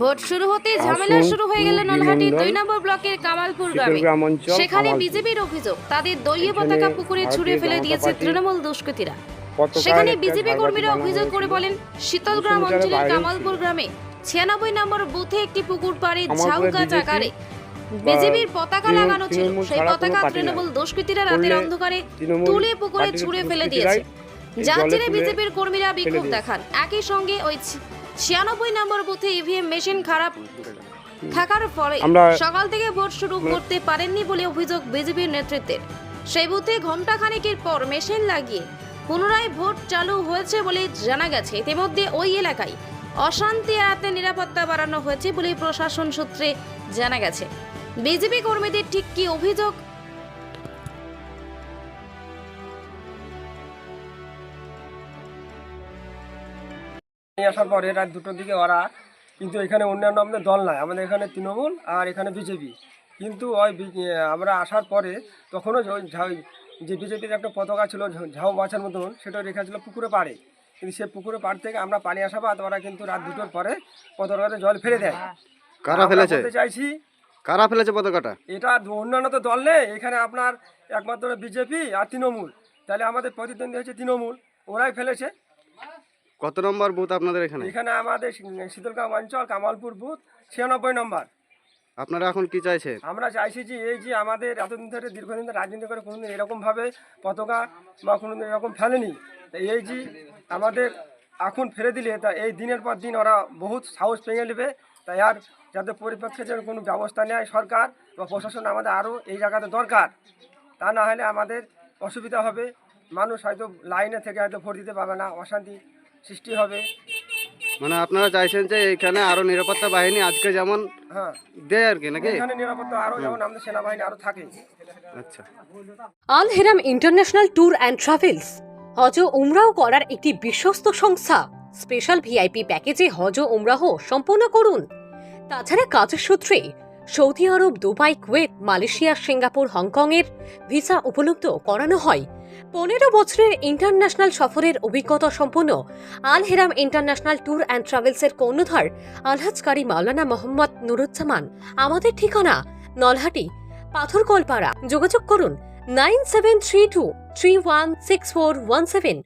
Vote শুরু হতে ঝামেলা শুরু হয়ে গেল নলহাটির দুই নম্বর ব্লকের কামালপুর গ্রামে। সেখানে বিজেপির অভিযোগ তাদের দলীয় পতাকা পুকুরে ছুড়ে ফেলে দিয়েছে তৃণমূল দুষ্কৃতীরা। সেখানে বিজেপি কর্মীরা অভিযোগ করে বলেন শীতলগ্রাম অঞ্চলের কামালপুর গ্রামে ছিয়ানব্বই নম্বর বুথে একটি পুকুর পাড়ে ঝাউ গাছ আকারে বিজেপির পতাকা লাগানো ছিল। সেই পতাকা তৃণমূল দুষ্কৃতীরা রাতের অন্ধকারে তুলে পুকুরে ছুড়ে ফেলে দিয়েছে। যার জেরে বিজেপির কর্মীরা বিক্ষোভ দেখান। একই সঙ্গে ওই ছিয়ানব্বই নম্বর বুথে ইভিএম মেশিন খারাপ থাকার ফলে সকাল থেকে ভোট শুরু করতে পারেননি বলে অভিযোগ বিজেপির নেতৃত্বের। সেই বুথে ঘণ্টা খানেকের পর মেশিন লাগিয়ে পুনরায় ভোট চালু হয়েছে বলে জানা গেছে। ইতিমধ্যে ওই এলাকায় অশান্তি এড়াতে নিরাপত্তা বাড়ানো হয়েছে বলে প্রশাসন সূত্রে জানা গেছে। বিজেপি কর্মীদের ঠিক কি অভিযোগ নিয়ে আসার পরে রাত দুটোর দিকে ওরা কিন্তু এখানে অন্যান্য আমাদের দল নাই। আমাদের এখানে তৃণমূল আর এখানে বিজেপি। কিন্তু ওই বি- আমরা আসার পরে তখনও যে বিজেপির একটা পতাকা ছিল ঝাউ মাছের মতন সেটা রেখা ছিল পুকুরে পাড়ে। কিন্তু সে পুকুরে পাড় থেকে আমরা পানি আসা বাদ ওরা কিন্তু রাত দুটোর পরে পতাকাতে জল ফেলে দেয়। কারা ফেলেছে? চাইছি কারা ফেলেছে পতাকাটা? এটা অন্যান্য তো দল নেই এখানে আপনার একমাত্র বিজেপি আর তৃণমূল। তাহলে আমাদের প্রতিদ্বন্দ্বী হচ্ছে তৃণমূল ওরাই ফেলেছে। কত নম্বর বুথ আপনাদের এখানে? এখানে আমাদের শী- শীতলগাঁও অঞ্চল কামালপুর বুথ ছিয়ানব্বই নম্বর। আপনারা এখন কি চাইছেন? আমরা চাইছি যে এই যে আমাদের এতদিন ধরে দীর্ঘদিন ধরে রাজনীতি করে কোনোদিন এরকমভাবে পতাকা বা কোনোদিন এরকম ফেলেনি। তা এই যে আমাদের এখন ফেলে দিলে তা এই দিনের পর দিন ওরা বহুত সাহস ভেঙে নেবে। তাই আর যাতে পরিপক্ষে যেন কোনো ব্যবস্থা নেয় সরকার বা প্রশাসন আমাদের আরও এই জায়গাতে দরকার তা না হলে আমাদের অসুবিধা হবে। মানুষ হয়তো লাইনে থেকে হয়তো ভোট দিতে পারবে না অশান্তি সৃষ্টি হবে। মানে আপনারা চাইছেন যে এখানে আরও নিরাপত্তা বাহিনী আজকে যেমন হ্যাঁ। দেয় আর কি নাকি? এখানে নিরাপত্তা আরও যেমন আমাদের সেনাবাহিনী আরও থাকে। আচ্ছা। Al Haram international tour and travels হজ ও উমরাও করার একটি বিশ্বস্ত সংস্থা। স্পেশাল ভিআইপি প্যাকেজে হজ উমরাহ সম্পূর্ণ করুন। তাছাড়া কাজের সূত্রে Saudi Arab Dubai Kuwait Malaysia Singapore হংকংয়ের ভিসা উপলব্ধ করানো হয়। পনেরো বছরের ইন্টারন্যাশনাল সফরের অভিজ্ঞতা সম্পন্ন Al Haram international tour and ট্রাভেলসের কর্ণধার আলহাজকারী মাওলানা মোহাম্মদ নুরুজ্জামান। আমাদের ঠিকানা নলহাটি, পাথরকলপাড়া। যোগাযোগ করুন nine seven three two three one six four one seven.